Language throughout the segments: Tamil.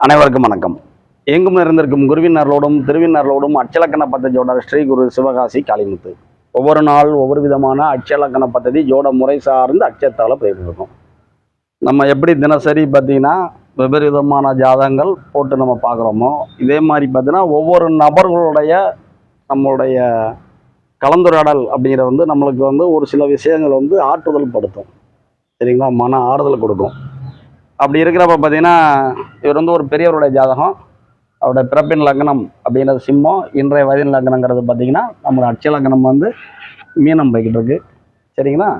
அனைவருக்கும் வணக்கம். எங்கும் நிறைந்திருக்கும் குருவினர்களோடும் திருவினர்களோடும் அச்சலக்கண பத்ததியோட ஸ்ரீ குரு சிவகாசி காளிமுத்து. ஒவ்வொரு நாள் ஒவ்வொரு விதமான அச்சலக்கண பத்ததி ஜோட முறை சார்ந்து அச்சத்தால் போயிருக்கும் நம்ம எப்படி தினசரி பார்த்தீங்கன்னா வெவ்வேறு விதமான ஜாதகங்கள் போட்டு நம்ம பார்க்குறோமோ இதே மாதிரி பார்த்தீங்கன்னா ஒவ்வொரு நபர்களுடைய நம்மளுடைய கலந்துரையாடல் அப்படிங்கிற வந்து நம்மளுக்கு வந்து ஒரு சில விஷயங்கள் வந்து ஆற்றுதல் படுத்தும். சரிங்களா? மன ஆறுதல் கொடுக்கும். அப்படி இருக்கிறப்ப பார்த்தீங்கன்னா இவர் வந்து ஒரு பெரியவருடைய ஜாதகம். அவருடைய பிறப்பின் லக்னம் அப்படின்றது சிம்மம் இன்றைய வயதின் லக்னங்கிறது பார்த்தீங்கன்னா நம்மளோட அட்சய லக்னம் வந்து மீனம் போய்கிட்டு இருக்கு. சரிங்களா?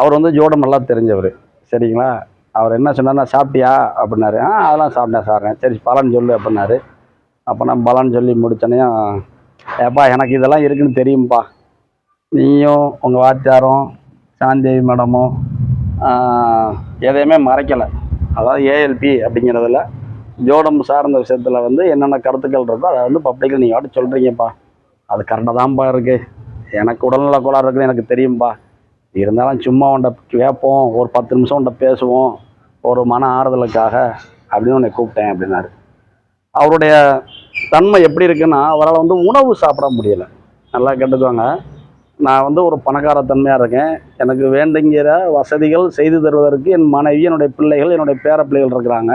அவர் வந்து ஜோடம் நல்லா தெரிஞ்சவர். சரிங்களா? அவர் என்ன சொன்னார்னா சாப்பிட்டியா? அப்படின்னாரு. ஆ அதெல்லாம் சாப்பிட்டேன் சார். சரி பலன் சொல்லு அப்படின்னாரு. அப்போ நான் பலன் சொல்லி முடிச்சோனையும் ஏப்பா எனக்கு இதெல்லாம் இருக்குன்னு தெரியும்ப்பா நீயும் உங்கள் வாத்தியாரும் சாந்தேவி மேடமும் எதையுமே மறைக்கலை. அதாவது ஏஎல்பி அப்படிங்கிறதுல ஜோடம் சார்ந்த விஷயத்தில் வந்து என்னென்ன கருத்துக்கள் இருக்கோ அதை வந்து பப்ளிக்கில் நீங்கள் வாட்டு சொல்கிறீங்கப்பா அது கரெக்டாக தான்ப்பா இருக்குது எனக்கு உடல்நல கோளாறு இருக்குது எனக்கு தெரியும்ப்பா இருந்தாலும் சும்மா உன்ட்ட கேட்போம் ஒரு பத்து நிமிஷம் உன்ட்ட பேசுவோம் ஒரு மன ஆறுதலுக்காக அப்படின்னு உன்னை கூப்பிட்டேன் அப்படின்னாரு. அவருடைய தன்மை எப்படி இருக்குன்னா அவரால் வந்து உணவு சாப்பிட முடியலை. நல்லா கேட்டுக்குவாங்க நான் வந்து ஒரு பணக்கார தன்மையாக இருக்கேன். எனக்கு வேண்டுங்கிற வசதிகள் செய்து தருவதற்கு என் மனைவி என்னுடைய பிள்ளைகள் என்னுடைய பேர பிள்ளைகள் இருக்கிறாங்க.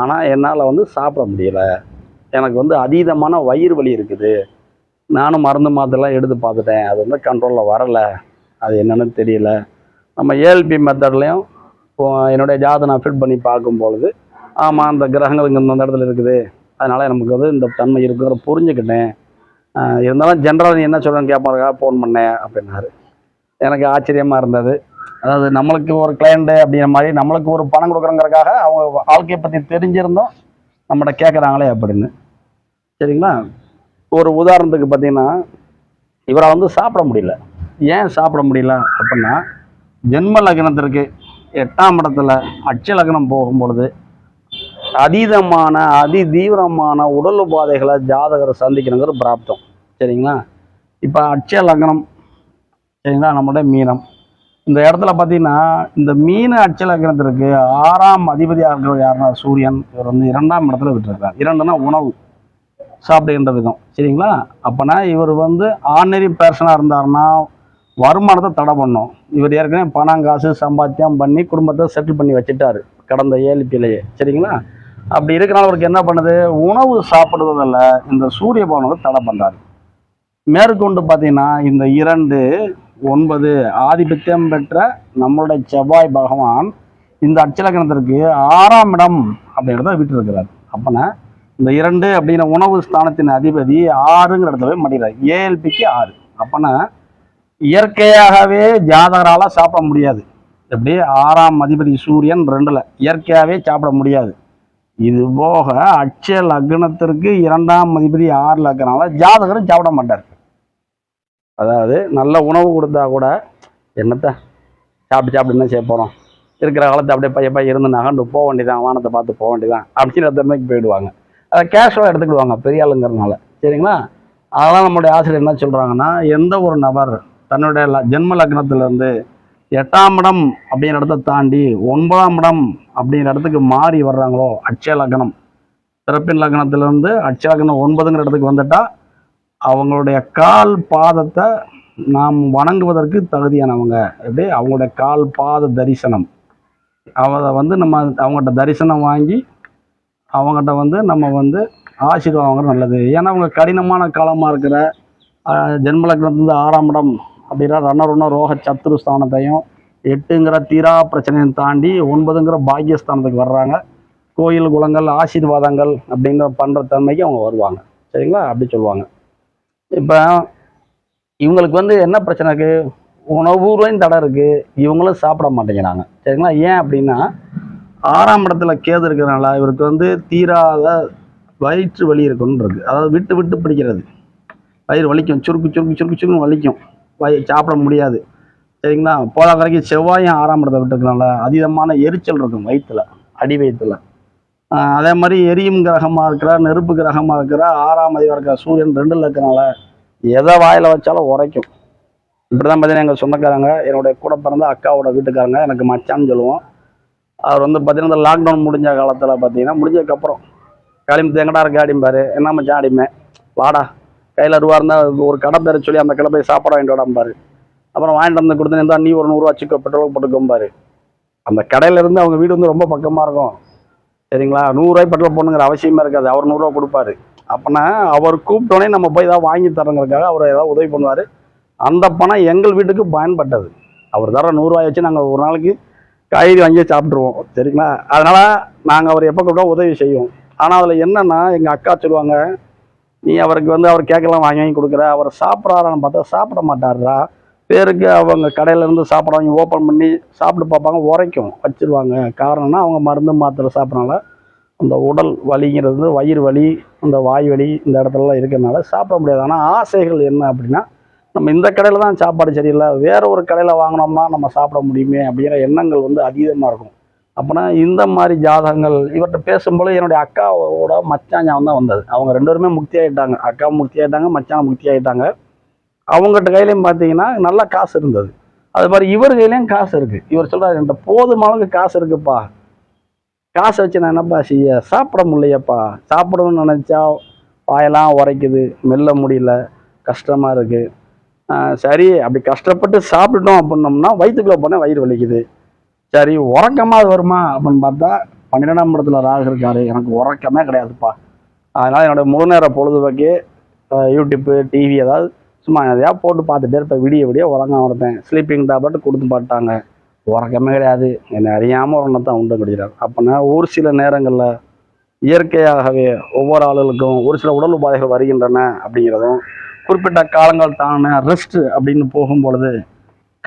ஆனால் என்னால் வந்து சாப்பிட முடியல. எனக்கு வந்து அதீதமான வயிறு வலி இருக்குது. நானும் மருந்து மாத்திரலாம் எடுத்து பார்த்துட்டேன். அது வந்து கண்ட்ரோலில் வரலை. அது என்னென்னு தெரியல. நம்ம ஏஎல்பி மெத்தட்லேயும் என்னுடைய ஜாதை நான் ஃபிட் பண்ணி பார்க்கும் பொழுது ஆமாம் அந்த கிரகங்கள் இங்கே இந்த இடத்துல இருக்குது. அதனால் நமக்கு வந்து இந்த தன்மை இருக்குங்கிற புரிஞ்சுக்கிட்டேன். இருந்தாலும் ஜென்ரலாக நீ என்ன சொல்கிறேன்னு கேட்பாருக்கா ஃபோன் பண்ணேன் அப்படின்னாரு. எனக்கு ஆச்சரியமாக இருந்தது. அதாவது நம்மளுக்கு ஒரு கிளையண்ட்டு அப்படிங்கிற மாதிரி நம்மளுக்கு ஒரு பணம் கொடுக்குறங்கிறக்காக அவங்க வாழ்க்கையை பற்றி தெரிஞ்சிருந்தோம். நம்மகிட்ட கேட்குறாங்களே அப்படின்னு. சரிங்களா? ஒரு உதாரணத்துக்கு பார்த்தீங்கன்னா இவரை வந்து சாப்பிட முடியல. ஏன் சாப்பிட முடியல அப்படின்னா ஜென்ம லக்னத்திற்கு எட்டாம் இடத்துல அட்ச லக்னம் போகும்பொழுது அதீதமான அதி தீவிரமான உடல் உபாதைகளை ஜாதகரை சந்திக்கணுங்கிற பிராப்தம். சரிங்களா? இப்போ அட்சய லக்னம் சரிங்களா? நம்மளுடைய மீனம். இந்த இடத்துல பார்த்தீங்கன்னா இந்த மீன அட்சய லக்னத்திற்கு ஆறாம் அதிபதியாக இருக்கிறவர் யாருன்னா சூரியன். இவர் வந்து இரண்டாம் இடத்துல விட்டுருக்கார் இரண்டுனா உணவு சாப்பிடுகின்ற விதம் சரிங்களா? அப்போனா இவர் வந்து ஆர்டினரி பேர்சனாக இருந்தாருன்னா வருமானத்தை தடை பண்ணும். இவர் ஏற்கனவே பணம் காசு சம்பாத்தியம் பண்ணி குடும்பத்தை செட்டில் பண்ணி வச்சுட்டாரு. கடந்த ஏழ்பிலேயே சரிங்களா? அப்படி இருக்கிறனால அவருக்கு என்ன பண்ணுது? உணவு சாப்பிடுவதில் இந்த சூரிய பவனத்தை தடை பண்ணுறாரு மேற்கொண்டு பார்த்தீங்கன்னா இந்த இரண்டு ஒன்பது ஆதிபத்தியம் பெற்ற நம்மளுடைய செவ்வாய் பகவான் இந்த அச்சலக்கணத்திற்கு ஆறாம் இடம் அப்படிங்கிறத விட்டுருக்கிறார். அப்போனா இந்த இரண்டு அப்படிங்கிற உணவு ஸ்தானத்தின் அதிபதி ஆறுங்கிற இடத்துல போய் மாட்டிக்கிறார். ஏஎல்பிக்கு ஆறு. அப்போனா இயற்கையாகவே ஜாதகரால் சாப்பிட முடியாது. எப்படி? ஆறாம் அதிபதி சூரியன் ரெண்டில். இயற்கையாகவே சாப்பிட முடியாது. இது போக அட்சய லக்னத்திற்கு இரண்டாம் அதிபதி ஆறு லக்னால ஜாதகரும் சாப்பிட மாட்டார். அதாவது நல்ல உணவு கொடுத்தா கூட என்னத்த? சாப்பிட்டு சாப்பிட்டு என்ன செய்ய போகிறோம் இருக்கிற காலத்தை அப்படியே பைய இருந்து நகண்டு போக வேண்டியதான் வானத்தை பார்த்து போக வேண்டியதான் அப்படின்ற தன்மைக்கு போயிடுவாங்க. அதை கேஷுவலாக எடுத்துக்கிடுவாங்க பெரிய ஆளுங்கிறதுனால. சரிங்களா? அதெல்லாம் நம்மளுடைய ஆசிரியர் என்ன சொல்கிறாங்கன்னா எந்த ஒரு நபர் தன்னுடைய ல- ஜென்ம லக்னத்திலேருந்து எட்டாம் இடம் அப்படிங்கிற இடத்த தாண்டி ஒன்பதாம் இடம் அப்படிங்கிற இடத்துக்கு மாறி வர்றாங்களோ அட்சய லக்னம். பிறப்பின் லக்னத்திலேருந்து அட்சய லக்னம் ஒன்பதுங்கிற இடத்துக்கு வந்துட்டால் அவங்களுடைய கால் பாதத்தை நாம் வணங்குவதற்கு தகுதியானவங்க. எப்படி? அவங்களுடைய கால் பாத தரிசனம். அவரை வந்து நம்ம அவங்கள்ட்ட தரிசனம் வாங்கி அவங்ககிட்ட வந்து நம்ம வந்து ஆசீர்வாதம் வாங்குறது நல்லது. ஏன்னா அவங்க கடினமான காலமாக இருக்கிற ஜென்மலக்னத்துலேருந்து ஆறாம் இடம் அப்படின்னா ரணருண ரோக சத்துரு ஸ்தானத்தையும் எட்டுங்கிற தீரா பிரச்சனையும் தாண்டி ஒன்பதுங்கிற பாக்கியஸ்தானத்துக்கு வர்றாங்க. கோயில் குளங்கள் ஆசீர்வாதங்கள் அப்படிங்கிற பண்ணுற தன்மைக்கு அவங்க வருவாங்க. சரிங்களா? அப்படி சொல்லுவாங்க. இப்போ இவங்களுக்கு வந்து என்ன பிரச்சனை இருக்குது உணவுலையும் தடை இருக்குது இவங்களும் சாப்பிட மாட்டேங்கிறாங்க. சரிங்களா? ஏன் அப்படின்னா ஆறாம் இடத்துல கேது இருக்கிறனால இவருக்கு வந்து தீராத வயிற்று வலி இருக்குன்னு இருக்கு. அதாவது விட்டு விட்டு பிடிக்கிறது. வயிறு வலிக்கும். சுருக்கு சுருக்கு சுருக்கு சுருக்கு வலிக்கும். வய சாப்பிட முடியாது. சரிங்களா? போதா வரைக்கும் செவ்வாயும் ஆறாம் இடத்தை விட்டுருக்கனால அதீதமான எரிச்சல் இருக்கும் வயிற்றுல அடி வயிற்றுல அதே மாதிரி எரியும் கிரகமாக இருக்கிற நெருப்பு கிரகமாக இருக்கிற ஆறாம் மதி இருக்கிற சூரியன் ரெண்டில் இருக்கிறனால எதை வாயில் வச்சாலும் உரைக்கும். இப்படி தான் பார்த்தீங்கன்னா எங்கள் சொந்தக்காரங்க என்னுடைய கூட பிறந்த அக்காவோட வீட்டுக்காரங்க எனக்கு மச்சான்னு சொல்லுவோம். அவர் வந்து பார்த்தீங்கன்னா இந்த லாக்டவுன் முடிஞ்ச காலத்தில் பார்த்தீங்கன்னா முடிஞ்சதுக்கப்புறம் களிமத்து எங்கடா இருக்க? அடிம்பாரு. என்ன மச்சான் அடிமை? வாடா. கையில் ரூபா இருந்தால் ஒரு கடை பேர சொல்லி அந்த கடை போய் சாப்பாடு வாங்கிட்டு வாடாம்பாரு. அப்புறம் வாங்கிட்டு வந்து கொடுத்து இருந்தால் நீ ஒரு நூறுரூவா வச்சுக்கோ பெட்ரோல் போட்டுக்கோம்பாரு. அந்த கடையிலேருந்து அவங்க வீடு வந்து ரொம்ப பக்கமாக இருக்கும். சரிங்களா? நூறுரூவாய் பெட்ரோல் போடணுங்கிற அவசியமே இருக்காது. அவர் நூறுரூவா கொடுப்பாரு. அப்போனா அவர் கூப்பிட்டோன்னே நம்ம போய் ஏதாவது வாங்கி தரங்கிறதுக்காக அவர் ஏதாவது உதவி பண்ணுவார். அந்த பணம் எங்கள் வீட்டுக்கு பயன்பட்டது. அவர் தர நூறுரூவாய் வச்சு நாங்கள் ஒரு நாளைக்கு காய்கறி வாங்கி சாப்பிட்ருவோம் சரிங்களா? அதனால் நாங்கள் அவர் எப்போ கூப்பிட்டா உதவி செய்வோம். ஆனால் அதில் என்னென்னா எங்கள் அக்கா சொல்லுவாங்க நீ அவருக்கு வந்து அவர் கேட்கலாம் வாங்கி வாங்கி கொடுக்குற. அவர் சாப்பிட்றாரான்னு பார்த்தா சாப்பிட மாட்டாரா பேருக்கு அவங்க கடையிலேருந்து சாப்பிட்றவங்க சாப்பிட வாங்கி ஓப்பன் பண்ணி சாப்பிட்டு பார்ப்பாங்க உரைக்கும் வச்சிருவாங்க. காரணம்னா அவங்க மருந்து மாத்திரை சாப்பிட்றனால அந்த உடல் வலிங்கிறது வயிறு வலி அந்த வாய் வலி இந்த இடத்துலலாம் இருக்கிறனால சாப்பிட முடியாது. ஆனால் ஆசைகள் என்ன அப்படின்னா நம்ம இந்த கடையில் தான் சாப்பாடு சரியில்லை வேறு ஒரு கடையில் வாங்கினோம்னா நம்ம சாப்பிட முடியுமே அப்படிங்கிற எண்ணங்கள் வந்து அதீதமாக இருக்கும். அப்போனா இந்த மாதிரி ஜாதகங்கள் இவர்கிட்ட பேசும்போது என்னுடைய அக்காவோட மச்சான் ஞாபகம் தான் வந்தது. அவங்க ரெண்டு பேருமே முக்தி ஆகிட்டாங்க அக்கா முக்தி ஆகிட்டாங்க மச்சான் முக்தி ஆகிட்டாங்க அவங்ககிட்ட கையிலையும் பார்த்தீங்கன்னா நல்லா காசு இருந்தது. அது மாதிரி இவர் கையிலையும் காசு இருக்குது இவர் சொல்கிறார் என்கிட்ட போதுமான அளவுக்கு காசு இருக்குப்பா. காசை வச்சு நான் என்னப்பா செய்ய? சாப்பிட முடியப்பா சாப்பிடணும்னு நினச்சா வாயெல்லாம் உரைக்குது. மெல்ல முடியல. கஷ்டமாக இருக்குது சரி அப்படி கஷ்டப்பட்டு சாப்பிட்டுட்டோம் அப்படின்னோம்னா வயிற்றுக்குள்ளே போனால் வயிறு வலிக்குது. சரி உறக்கமாக அது வருமா? அப்படின்னு பார்த்தா பன்னிரெண்டாம் இடத்துல ராகு இருக்காரு. எனக்கு உறக்கமே கிடையாதுப்பா. அதனால் என்னோட முழு நேர பொழுதுபோக்கு யூடியூப்பு டிவி ஏதாவது சும்மா எதையாவது போட்டு பார்த்துட்டே இருப்பேன். விடிய விடிய உறங்காம இருப்பேன். ஸ்லீப்பிங் டேப்லெட் கொடுத்து பார்த்தாங்க உறக்கமே கிடையாது. என்னை அறியாமல் ஒரு தான் உண்டு கிடைக்கிறார் அப்போனா ஒரு சில நேரங்களில் இயற்கையாகவே ஒவ்வொரு ஆளுகளுக்கும் ஒரு சில உடல் உபாதைகள் வருகின்றன அப்படிங்கிறதும் குறிப்பிட்ட காலங்கள் தானே ரெஸ்ட் அப்படின்னு போகும் பொழுது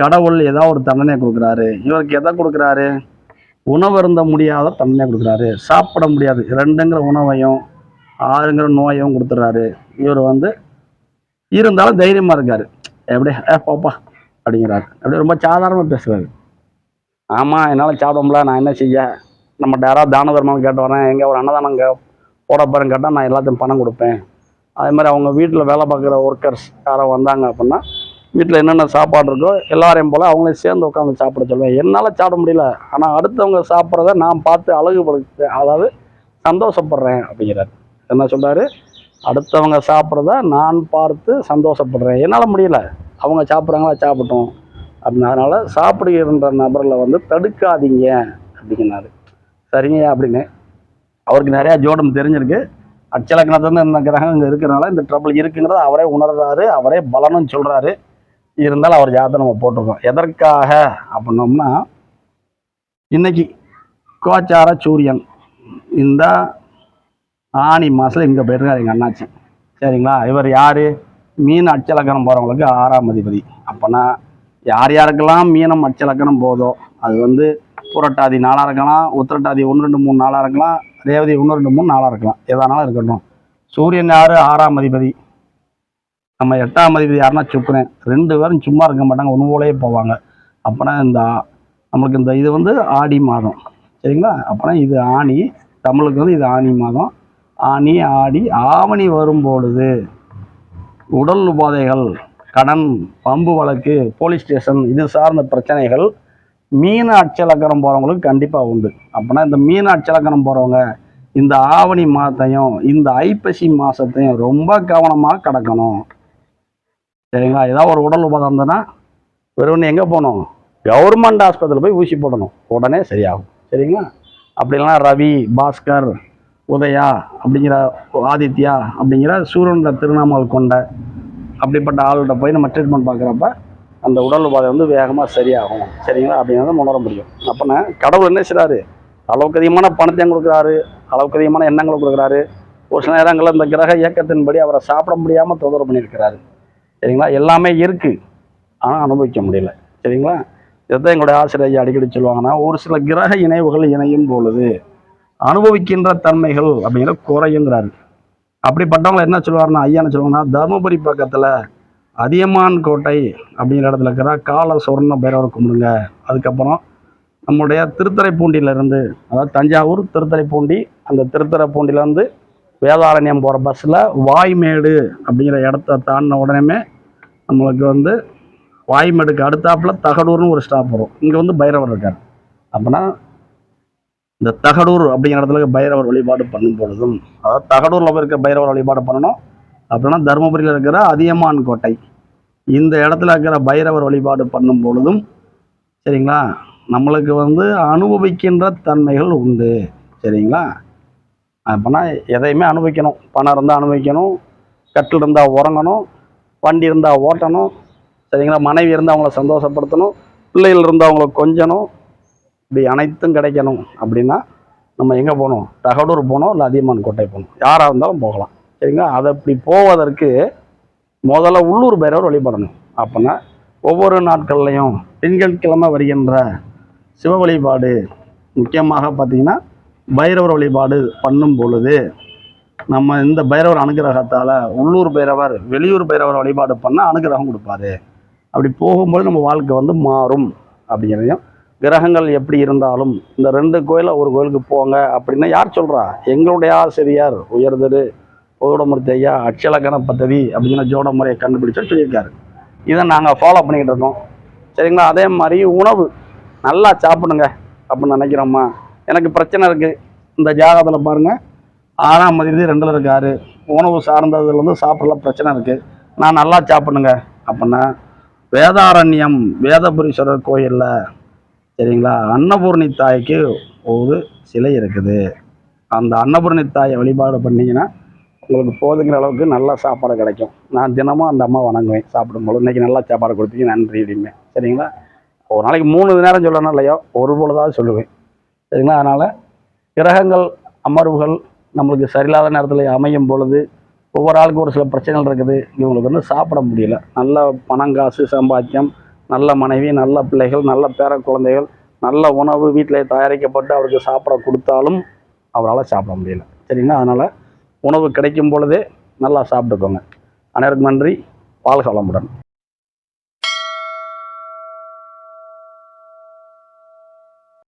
கடவுள் ஏதாவது ஒரு தண்டனை கொடுக்குறாரு. இவருக்கு எதை கொடுக்குறாரு? உணவு இருந்த முடியாத தண்டனை கொடுக்குறாரு. சாப்பிட முடியாது. ரெண்டுங்கிற உணவையும் ஆறுங்கிற நோயையும் கொடுத்துட்றாரு. இவர் வந்து இருந்தாலும் தைரியமாக இருக்காரு. எப்படி ஏ பாப்பா அப்படிங்கிறாரு. அப்படியே ரொம்ப சாதாரணமாக பேசுகிறாரு ஆமாம் என்னால் சாப்பிட நான் என்ன செய்ய? நம்ம யாராவது தான தர்மம் கேட்டு வரேன். எங்கே ஒரு அன்னதானம் கே போட போகிறேன்னு கேட்டால் நான் எல்லாத்தையும் பணம் கொடுப்பேன். அதே மாதிரி அவங்க வீட்டில் வேலை பார்க்குற ஒர்க்கர்ஸ் யாரோ வந்தாங்க அப்படின்னா வீட்டில் என்னென்ன சாப்பாடு இருக்கோ எல்லாரையும் போல் அவங்களையும் சேர்ந்து உட்காந்து சாப்பிட சொல்லுவேன். என்னால் சாப்பிட முடியல. ஆனால் அடுத்தவங்க சாப்பிட்றத நான் பார்த்து அழகுபடுத்து அதாவது சந்தோஷப்படுறேன் அப்படிங்கிறார். என்ன சொல்கிறாரு அடுத்தவங்க சாப்பிட்றத நான் பார்த்து சந்தோஷப்படுறேன். என்னால் முடியல. அவங்க சாப்பிட்றாங்களா சாப்பிட்டோம். அப்படின்னு. அதனால் சாப்பிடுகின்ற நபரில் வந்து தடுக்காதீங்க அப்படிங்கிறாரு. சரிங்க அப்படின்னு. அவருக்கு நிறையா ஜோடம் தெரிஞ்சிருக்கு. அச்சலக்கணத்துலேருந்து இந்த கிரகம் இங்கே இருக்கிறனால இந்த ட்ரபிள் இருக்குங்கிறத அவரே உணர்றாரு அவரே பலனும் சொல்கிறாரு இருந்தாலும் அவர் ஜாதகம் நம்ம போட்டிருக்கோம். எதற்காக அப்படின்னோம்னா இன்னைக்கு கோச்சார சூரியன் இந்த ஆணி மாதத்தில் இங்கே போயிருக்காரு எங்கள் அண்ணாச்சி. சரிங்களா? இவர் யார்? மீன் அச்சலக்கணம் போகிறவங்களுக்கு ஆறாம் அதிபதி. அப்போனா யார் யாருக்கெல்லாம் மீனம் அச்சலக்கணம் போதோ அது வந்து புரட்டாதி நாளாக இருக்கலாம் உத்திரட்டாதி ஒன்று ரெண்டு மூணு நாளாக இருக்கலாம் ரேவதி ஒன்று ரெண்டு மூணு நாளாக இருக்கலாம். எதானாலும் இருக்கட்டும். சூரியன் யார்? ஆறாம் அதிபதி. நம்ம எட்டாம் அதிபதி யாருன்னா சுக்குறேன் ரெண்டு பேரும் சும்மா இருக்க மாட்டாங்க ஒன்று போலே போவாங்க. அப்போனா இந்த நம்மளுக்கு இந்த இது வந்து ஆடி மாதம். சரிங்களா? அப்போனா இது ஆணி தமிழுக்கு வந்து இது ஆணி மாதம். ஆனி ஆடி ஆவணி வரும்பொழுது உடல் உபாதைகள் கடன் பம்பு வழக்கு போலீஸ் ஸ்டேஷன் இது சார்ந்த பிரச்சனைகள் மீன அச்சலக்கரம் போகிறவங்களுக்கு கண்டிப்பாக உண்டு. அப்படின்னா இந்த மீன அச்சலக்கரம் போகிறவங்க இந்த ஆவணி மாதத்தையும் இந்த ஐப்பசி மாதத்தையும் ரொம்ப கவனமாக கடக்கணும். சரிங்களா? ஏதாவது ஒரு உடல் உபாதை இருந்ததுன்னா வெறும் எங்கே போகணும்? கவர்மெண்ட் ஆஸ்பத்திரியில் போய் ஊசி போடணும். உடனே சரியாகும். சரிங்களா? அப்படி இல்லைன்னா ரவி பாஸ்கர் உதயா அப்படிங்கிற ஆதித்யா அப்படிங்கிற சூரியனோட திருநாமல் கொண்ட அப்படிப்பட்ட ஆள்கிட்ட போய் நம்ம ட்ரீட்மெண்ட் பார்க்குறப்ப அந்த உடல் உபாதை வந்து வேகமாக சரியாகும். சரிங்களா? அப்படிங்கிறத உணர முடியும். அப்போனா கடவுள் என்ன செய்கிறாரு அளவுக்கு அதிகமான பணத்தையும் கொடுக்குறாரு. அளவுக்கு அதிகமான எண்ணங்களை கொடுக்குறாரு. ஒரு சில நேரங்களில் இந்த கிரக இயக்கத்தின்படி அவரை சாப்பிட முடியாமல் தொந்தரவு பண்ணியிருக்கிறாரு. சரிங்களா? எல்லாமே இருக்குது ஆனால் அனுபவிக்க முடியல. சரிங்களா? இதைத்தான் எங்களுடைய ஆசிரியர் அடிக்கடி சொல்லுவாங்கன்னா ஒரு சில கிரக இணைவுகள் இணையும் பொழுது அனுபவிக்கின்ற தன்மைகள் அப்படிங்கிற குறையுங்கிறாரு. அப்படிப்பட்டவங்க என்ன சொல்லுவாருன்னா ஐயா என்ன சொல்லுவாங்கன்னா தருமபுரி பக்கத்தில் அதியமான் கோட்டை அப்படிங்கிற இடத்துல இருக்கிற கால சொர்ண பைரவர் கும்பிடுங்க. அதுக்கப்புறம் நம்முடைய திருத்துறைப்பூண்டியிலேருந்து அதாவது தஞ்சாவூர் திருத்துறைப்பூண்டி அந்த திருத்துறைப்பூண்டியிலேருந்து வேதாரண்யம் போகிற பஸ்ஸில் வாய்மேடு அப்படிங்கிற இடத்த தாண்டின உடனே நம்மளுக்கு வந்து வாய்மேடுக்கு அடுத்தாப்பில் தகடூர்னு ஒரு ஸ்டாப் வரும். இங்கே வந்து பைரவர் இருக்கார். அப்படின்னா இந்த தகடூர் அப்படிங்கிற இடத்துல பைரவர் வழிபாடு பண்ணும் பொழுதும் அதாவது தகடூரில் இருக்க பைரவர் வழிபாடு பண்ணணும். அப்படின்னா தருமபுரியில் இருக்கிற அதியமான் கோட்டை. இந்த இடத்துல இருக்கிற பைரவர் வழிபாடு பண்ணும் பொழுதும் சரிங்களா? நம்மளுக்கு வந்து அனுபவிக்கின்ற தன்மைகள் உண்டு சரிங்களா? அப்படின்னா எதையுமே அனுபவிக்கணும். பணம் இருந்தால் அனுபவிக்கணும் கட்டில் இருந்தால் உறங்கணும் வண்டி இருந்தால் ஓட்டணும் சரிங்களா? மனைவி இருந்தால் அவங்கள சந்தோஷப்படுத்தணும் பிள்ளைகள் இருந்தால் அவங்கள கொஞ்சணும் இப்படி அனைத்தும் கிடைக்கணும் அப்படின்னா நம்ம எங்கே போகணும்? தகடூர் போகணும் இல்லை அதியமான் கோட்டை போகணும்? யாராக இருந்தாலும் போகலாம். சரிங்களா? அதை அப்படி போவதற்கு முதல்ல உள்ளூர் பைரவர் வழிபடணும். அப்படின்னா ஒவ்வொரு நாட்கள்லையும் திங்கட்கிழமை வருகின்ற சிவ வழிபாடு முக்கியமாக பார்த்தீங்கன்னா பைரவர் வழிபாடு பண்ணும் பொழுது நம்ம இந்த பைரவர் அனுகிரகத்தால் உள்ளூர் பைரவர் வெளியூர் பைரவர் வழிபாடு பண்ணால் அனுகிரகம் கொடுப்பாரு. அப்படி போகும்போது நம்ம வாழ்க்கை வந்து மாறும் அப்படிங்கிறதையும் கிரகங்கள் எப்படி இருந்தாலும் இந்த ரெண்டு கோயிலில் ஒரு கோயிலுக்கு போங்க அப்படின்னா யார் சொல்கிறா எங்களுடைய ஆசிரியர் உயர்தரு பொதுடமூர்த்தி ஐயா அட்சலக்கண பதவி அப்படிங்கிற ஜோட முறையை கண்டுபிடிச்சு சொல்லியிருக்காரு. இதை நாங்கள் ஃபாலோ பண்ணிக்கிட்டு இருக்கோம். சரிங்களா? அதே மாதிரி உணவு. நல்லா சாப்பிடுங்க அப்படின்னு நினைக்கிறோம்மா. எனக்கு பிரச்சனை இருக்குது இந்த ஜாதகத்தில் பாருங்கள் ஆறாம் மதியது ரெண்டில் இருக்காரு. உணவு சார்ந்ததுல வந்து சாப்பிடல பிரச்சனை இருக்குது நான் நல்லா சாப்பிடுங்க அப்படின்னா வேதாரண்யம் வேதபுரீஸ்வரர் கோயிலில் சரிங்களா? அன்னபூர்ணி தாய்க்கு ஒரு சிலை இருக்குது. அந்த அன்னபூர்ணி தாயை வழிபாடு பண்ணிங்கன்னா உங்களுக்கு போதுங்கிற அளவுக்கு நல்லா சாப்பாடு கிடைக்கும். நான் தினமும் அந்த அம்மா வணங்குவேன் சாப்பிடும்போது இன்றைக்கி நல்லா சாப்பாடு கொடுத்தீங்க நன்றி அப்படிமே சரிங்களா? ஒரு நாளைக்கு மூணு நேரம் சொல்லணும் இல்லையோ ஒரு பொழுதாவது சொல்லுவேன். சரிங்களா? அதனால் கிரகங்கள் அமர்வுகள் நம்மளுக்கு சரியில்லாத நேரத்தில் அமையும் பொழுது ஒவ்வொரு ஆளுக்கும் ஒரு சில பிரச்சனைகள் இருக்குது. இவங்களுக்கு வந்து சாப்பிட முடியல. நல்ல பணம் காசு சம்பாத்தியம் நல்ல மனைவி நல்ல பிள்ளைகள் நல்ல பேர குழந்தைகள் நல்ல உணவு வீட்டில் தயாரிக்கப்பட்டு அவருக்கு சாப்பிட கொடுத்தாலும் அவரால் சாப்பிட முடியல. சரிங்களா? அதனால் உணவு கிடைக்கும் பொழுதே நல்லா சாப்பிட்டுக்கோங்க. அனைவருக்கும் நன்றி. வாழ்க வளமுடன்.